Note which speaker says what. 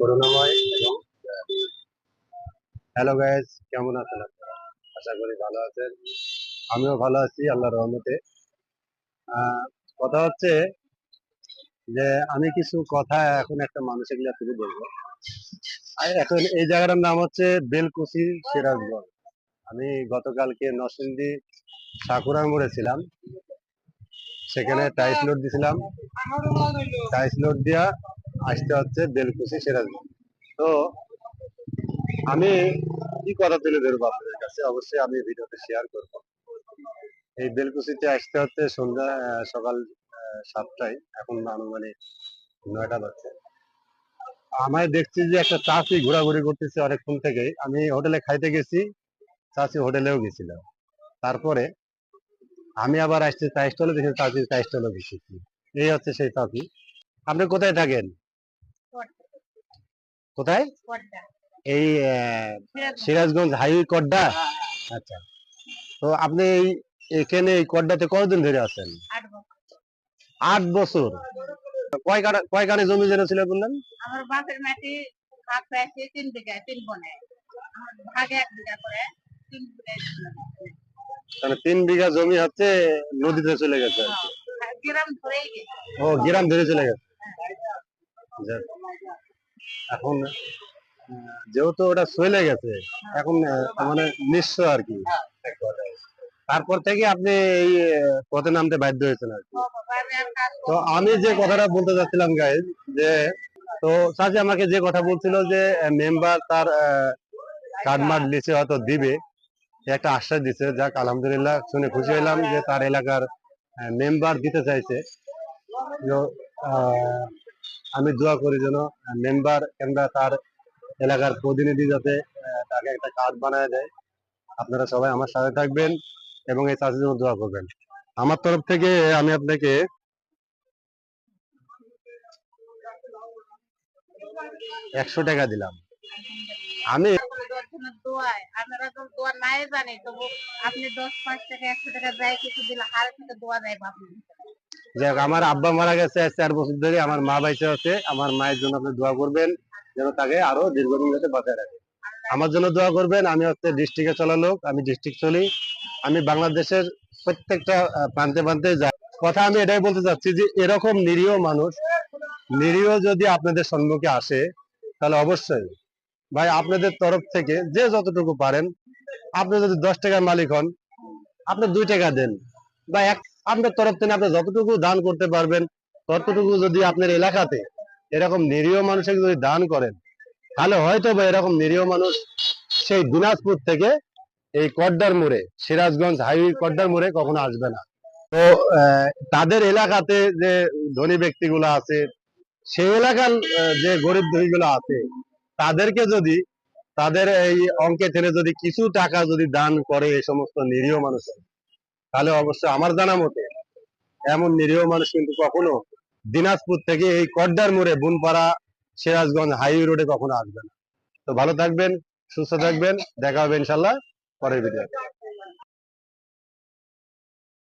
Speaker 1: করুণাময় এবং হ্যালো কেমন আছেন আপনারা? আশা করি ভালো আছেন। আমিও ভালো আছি, আল্লাহর রহমতে। কথা হচ্ছে যে, আমি কিছু কথা এখন একটা মানুষেরগুলা তুলে বলব। এখন এই জায়গাটার নাম হচ্ছে বেলকুচি সিরাজগঞ্জ। আমি গতকালকে নরসিংদী সাকুরার মোড়ে ছিলাম। সেখানে টাইস লোড দিছিলাম। টাইস লোড দিয়া আসতে হচ্ছে বেলকুচি সিরাজগঞ্জ তো আমি কি কথা তুলে ধরবো আপনাদের কাছে? অবশ্যই আমি ভিডিওতে শেয়ার করব। এই বেলকুচিতে আসতে হচ্ছে সন্ধ্যা সকাল সাতটায়। এখন আনুমানিক নয়টা বাজছে। আমায় দেখছি যে একটা চাষি ঘোরাঘুরি করতেছে অনেকক্ষণ থেকে আমি হোটেলে খাইতে গেছি, চাষি হোটেলেও গেছিল তারপরে আমি আবার আসছি চা স্টলে দেখি চাষি চা স্টলে গেছি এই হচ্ছে সেই চাষি। আপনি কোথায় থাকেন? কোথায়? এই সিরাজগঞ্জ হাইওয়ে কড্ডা? আচ্ছা। তো আপনি এই এখানে এই কড্ডাতে কতদিন ধরে আছেন? আট বছর। কয় কাটা কয় কানে জমি যেন ছিল বললেন
Speaker 2: আমার বাপের মাটি ভাগ পেয়েছে তিন বিঘা তিন বনে। আমার ভাগে এক বিঘা করে তিন
Speaker 1: মানে তিন বিঘা জমি হচ্ছে নদীতে চলে গেছে
Speaker 2: গ্রাম ধরেই গেছে।
Speaker 1: ও গ্রাম ধরে চলে গেছে। এখন, যেহেতু ওটা চলে গেছে, এখন মানে নিঃস্ব আর কি। তারপর থেকে আপনি এই পথে নামতে বাধ্য হয়েছেন আর কি। তো আমি যে কথাটা বলতে চাচ্ছিলাম গাইজ যে, তো চাচি আমাকে যে কথা বলছিল যে মেম্বার তার মার্ড লিচে হয়তো দিবে একটা আশ্বাস দিছে, যাক, আলহামদুলিল্লাহ, শুনে খুশি হলাম যে তার এলাকার মেম্বার দিতে চাইছে। আমি দোয়া করি যেন মেম্বার কিংবা তার এলাকার প্রতিনিধি যাতে তাকে একটা কার্ড বানায় দেয়। আপনারা সবাই আমার সাথে থাকবেন এবং এই চাষির জন্য দোয়া করবেন। আমার তরফ থেকে আমি আপনাকে একশো টাকা দিলাম। আমি
Speaker 2: আপনি দশ পাঁচ টাকা, একশো টাকা দেয় কিছু দিলে হার থেকে দোয়া দেয় বাপু
Speaker 1: যাক আমার আব্বা মারা গেছে চার বছর ধরে, আমার মা বাইসে আছে। আমার মায়ের জন্য আপনি দোয়া করবেন, যেন তাকে আরও দীর্ঘদিন যাতে বাঁচায় রাখে। আমার জন্য দোয়া করবেন, আমি হচ্ছে ডিস্ট্রিক্টে চলা লোক, আমি ডিস্ট্রিক্ট চলি। আমি বাংলাদেশের প্রত্যেকটা প্রান্তে প্রান্তে যাই। কথা আমি এটাই বলতে চাচ্ছি যে, এরকম নিরীহ মানুষ, নিরীহ যদি আপনাদের সম্মুখে আসে, তাহলে অবশ্যই। ভাই, আপনাদের তরফ থেকে যে যতটুকু পারেন, আপনি যদি দশ টাকার মালিক হন, আপনি দুই টাকা দেন, বা এক আপনার তরফ থেকে আপনি যতটুকু দান করতে পারবেন, ততটুকু যদি আপনার এলাকাতে এরকম নিরীহ মানুষকে যদি দান করেন, তাহলে হয়তো বা এরকম নিরীহ মানুষ সেই দিনাজপুর থেকে এই কড্ডার মোড়ে, সিরাজগঞ্জ হাইওয়ে কড্ডার মোড়ে কখনো আসবে না। তো তাদের এলাকাতে যে ধনী ব্যক্তিগুলো আছে, সেই এলাকার যে গরিব ধনীগুলো আছে, তাদেরকে যদি, তাদের এই অঙ্কে ঠেলে যদি কিছু টাকা যদি দান করে এই সমস্ত নিরীহ মানুষের তাহলে অবশ্যই আমার জানা মতে এমন নিরীহ মানুষ কিন্তু কখনো দিনাজপুর থেকে এই কড্ডার মোড়ে বুনপাড়া, সিরাজগঞ্জ হাইওয়ে রোডে কখনো আসবে না। তো ভালো থাকবেন, সুস্থ থাকবেন, দেখা হবে ইনশাল্লাহ পরের ভিডিও